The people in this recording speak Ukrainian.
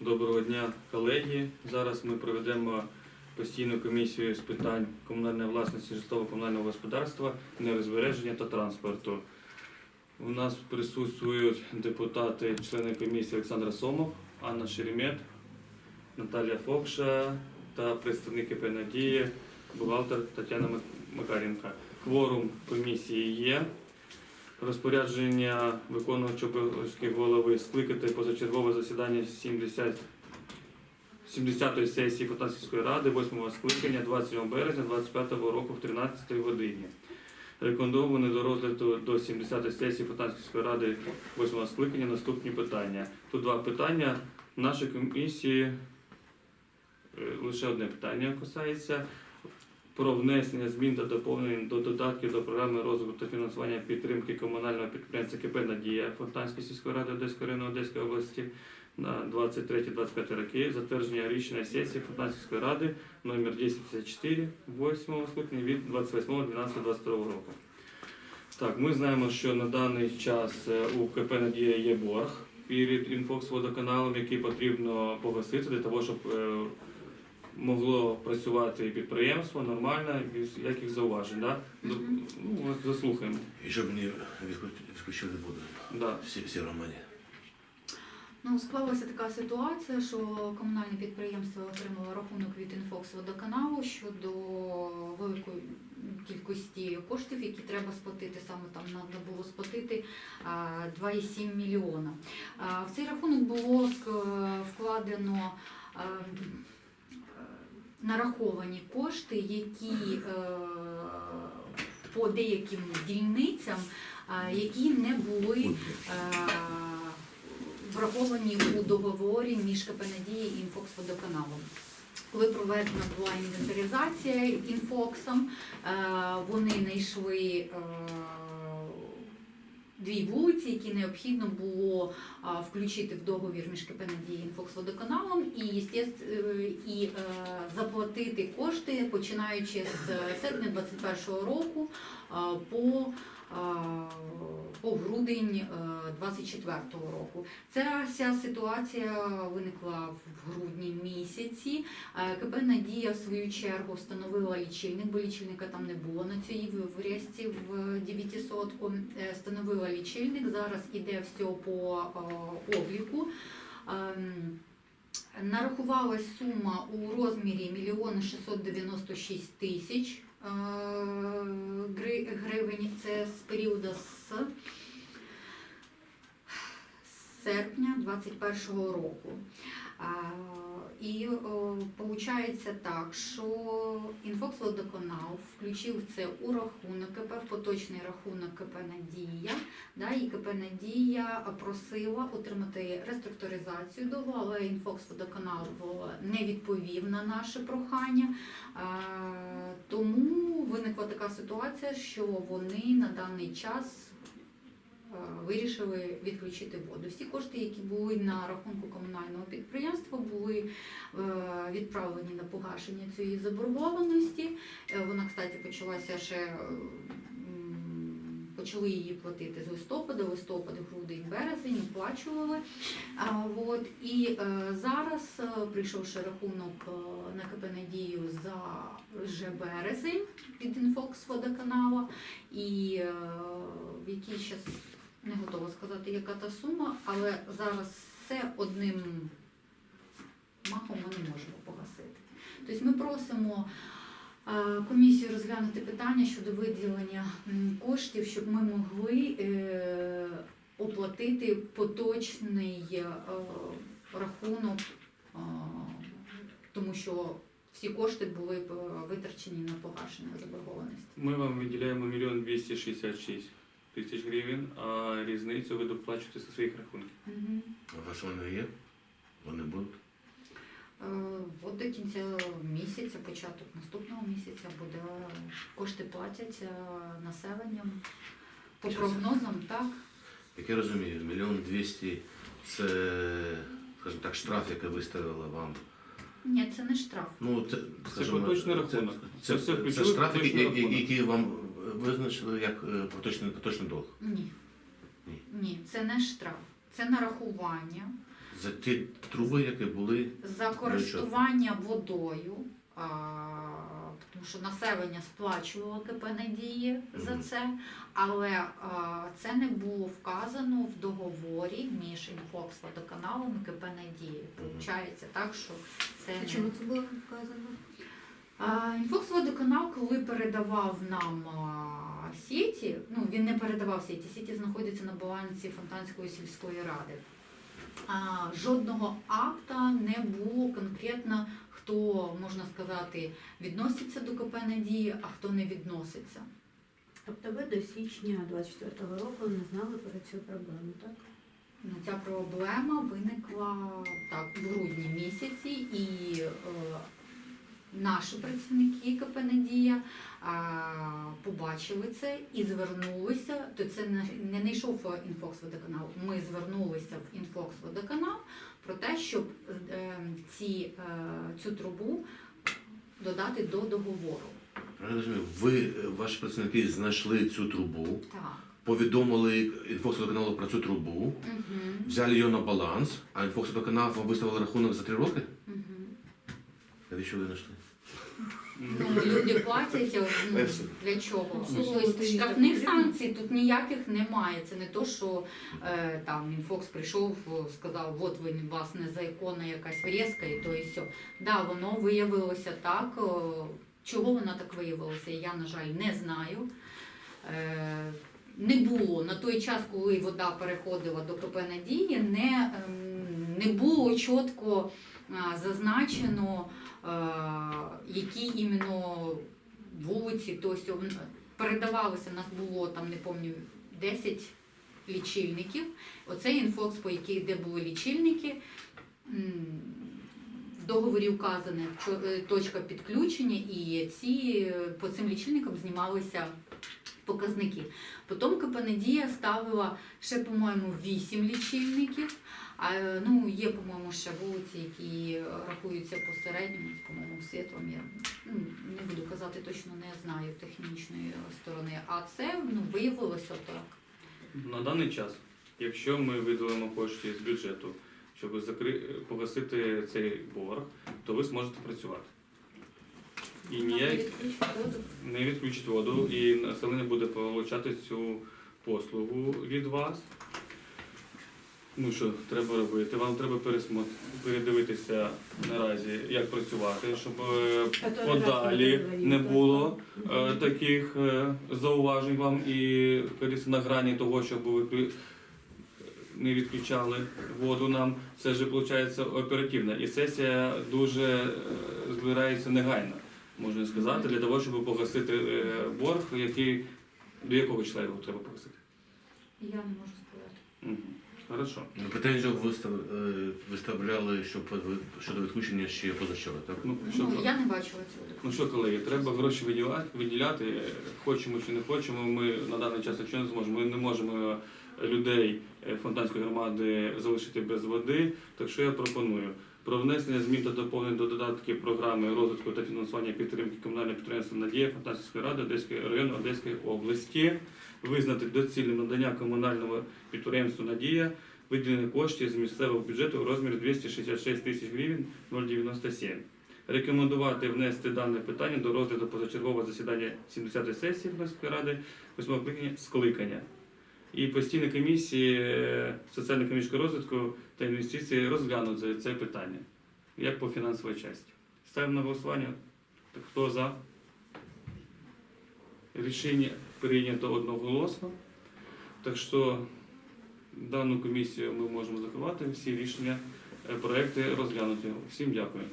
Доброго дня, колеги. Зараз ми проведемо постійну комісію з питань комунальної власності, житлово-комунального господарства, нерозбереження та транспорту. У нас присутствують депутати, члени комісії Олександр Сомов, Анна Шеремет, Наталія Фокша та представник КП «Надія», бухгалтер Тетяна Макаренка. Кворум комісії є. Розпорядження виконувача обов'язків голови скликати позачергове засідання 70 70-ї сесії Фотанської ради 8 скликання 27 березня 25 року в 13 годині. Рекомендовано до розгляду до 70-ї сесії Фотанської ради 8 скликання наступні питання. Тут два питання. Нашої комісії е, лише одне питання касається про внесення змін та доповнень до додатків до програми розвитку та фінансування підтримки комунального підприємства КП Надія Фонтанської сільської ради Одеської району Одеської області на 23-25 роки, затвердження рішення сесії Фонтанської ради номер 1054 8 скликання від 28.12.22 року. Так, ми знаємо, що на даний час е, у КП Надія є борг перед інфоксводоканалом, який потрібно погасити для того, щоб е, могло працювати підприємство нормально, без яких зауважень. Да? Ну. Ну, заслухаємо. І щоб мені відключили воду Да. всі, всі громаді. Ну, склалася така ситуація, що комунальне підприємство отримало рахунок від Інфоксводоканалу щодо великої кількості коштів, які треба сплатити. Саме там треба було сплатити 2,7 мільйона. В цей рахунок було вкладено нараховані кошти, які е, по деяким дільницям, а, які не були е, враховані у договорі між КП «Надія» і «Інфокс-водоканалом». Коли проведена була інвентаризація інфоксом, е, вони знайшли е, дві вулиці, які необхідно було включити в договір між КП і «Інфокс-водоканалом» і, е, і е, заплатити кошти, починаючи з серпня 2021 року по по грудень 24-го року. Ця вся ситуація виникла в грудні місяці. Е, КП Надія в свою чергу встановила лічильник, бо лічильника там не було на цій врізці в 900 Е, Встановила лічильник. Зараз іде все по е, обліку. Ем, Нарахувалась сума у розмірі 1 696 тисяч е, гривень. Це з періоду з серпня 2021 року. І виходить так, що інфоксводоканал включив це у рахунок КП, в поточний рахунок КП Надія. Да, і КП Надія просила отримати реструктуризацію договору, але інфоксводоканал не відповів на наше прохання. Тому виникла така ситуація, що вони на даний час вирішили відключити воду. Всі кошти, які були на рахунку комунального підприємства, були е, відправлені на погашення цієї заборгованості. Е, Вона, кстати, почалася ще. е, Почали її платити з листопада, листопад, грудень, березень, оплачували. От, і е, зараз, е, прийшовши рахунок е, на КП Надію за вже березень від Інфокс водоканала, і е, в якій зараз не готова сказати, яка та сума, але зараз все одним махом ми не можемо погасити. Тобто ми просимо е, комісію розглянути питання щодо виділення коштів, щоб ми могли е, оплатити поточний е, рахунок, тому що всі кошти були витрачені на погашення заборгованості. Ми вам виділяємо 1 266 тисяч гривень, а різницю ви доплачуєте зі своїх рахунків. А що вони є? Вони будуть. Е, От до кінця місяця, початок наступного місяця буде кошти платяться населенням. По прогнозам, так. Як я розумію, мільйон двісті це, скажімо так, штраф, який виставила вам. Ні, це не штраф. Ну, це, скажімо, поточний рахунок. Це, Це все це, ключовий штраф, який вам визначили як е, поточний, поточний долг. Ні. Ні. Ні, це не штраф. Це нарахування За ті труби, які були. За користування водою, а, тому що населення сплачувало КП «Надії» за Мгм. це, але а, це не було вказано в договорі між інфоксводоканалом і КП «Надії». Получається так, що це А не- чому це було вказано? Інфоксводоканал, коли передавав нам сіті, ну він не передавав сіті, сіті знаходяться на балансі Фонтанської сільської ради. Жодного акта не було конкретно, хто, можна сказати, відноситься до КП Надії, а хто не відноситься. Тобто ви до січня 24-го року не знали про цю проблему, так? Ну, Ця проблема виникла так в грудні місяці, і е, наші працівники КП Надія побачили це і звернулися. То це не, не не йшов інфоксводоканал. Ми звернулися в інфоксводоканал про те, щоб е, ці, е, цю трубу додати до договору. Ви, е, ваші працівники знайшли цю трубу, Так. повідомили інфоксводоканалу про цю трубу, Угу. взяли її на баланс, а інфоксводоканал вам виставили рахунок за три роки? Угу. Навіщо ви знайшли? Ну, люди платять ну, для чого? Тобто штрафних санкцій тут ніяких немає. Це не то, що е, там Мінфокс прийшов, сказав, от ви у вас незаконна якась врізка і то і все. Да, воно виявилося так. Чого воно так виявилося, я, на жаль, не знаю. Е, не було на той час, коли вода переходила до КП Надії, не, ем, не було чітко зазначено, е, які іменно вулиці, тобто передавалося, у нас було там, не пам'ятаю, 10 лічильників. Оцей інфокс, по яких де були лічильники, в договорі вказана е, точка підключення, і ці е, по цим лічильникам знімалися показники. Потім КП ставила ще, по-моєму, 8 лічильників. А ну, є, по-моєму, ще вулиці, які е, рахуються посередньому, по-моєму, світлом. Я ну, не буду казати, точно не знаю технічної сторони. А це ну, виявилося так. На даний час, якщо ми виділимо кошти з бюджету, щоб закри... погасити цей борг, то ви зможете працювати. І ніяк не відключить воду, і населення буде отримати цю послугу від вас. Ну що треба робити? Вам треба пересмотр... передивитися наразі, як працювати, щоб е, подалі не було е, таких е, зауважень вам і на грані того, щоб ви не відключали воду нам. Це ж виходить оперативно. І сесія дуже збирається негайно, можна сказати, для того, щоб погасити борг, який до якого числа його треба погасити. Я не можу сказати. Мгм. Хорошо. Ну, Претензію вистав, е, виставляли що по- щодо відключення ще позавчора, так? Ну що, Ну, я не бачила цього. ну що, колеги, треба гроші виділяти, виділяти. Хочемо чи не хочемо. Ми на даний час, якщо не зможемо, ми не можемо людей е, фонтанської громади залишити без води. Так що я пропоную про внесення змін та доповнень до додатків програми розвитку та фінансування підтримки комунального підприємства Надія Фонтанської ради Одеської району Одеської області, визнати доцільним надання комунального підприємству Надія виділення коштів з місцевого бюджету у розмірі 266 тисяч гривень 097. Рекомендувати внести дане питання до розгляду позачергового засідання 70-ї сесії Фонтанської ради 8 скликання скликання. І постійні комісії е, соціально-економічного розвитку та інвестицій розглянуть це, це питання, як по фінансовій часті. Ставимо на голосування. Хто за? Рішення прийнято одноголосно. Так що дану комісію ми можемо закривати. Всі рішення, е, проекти розглянуті. Всім дякую.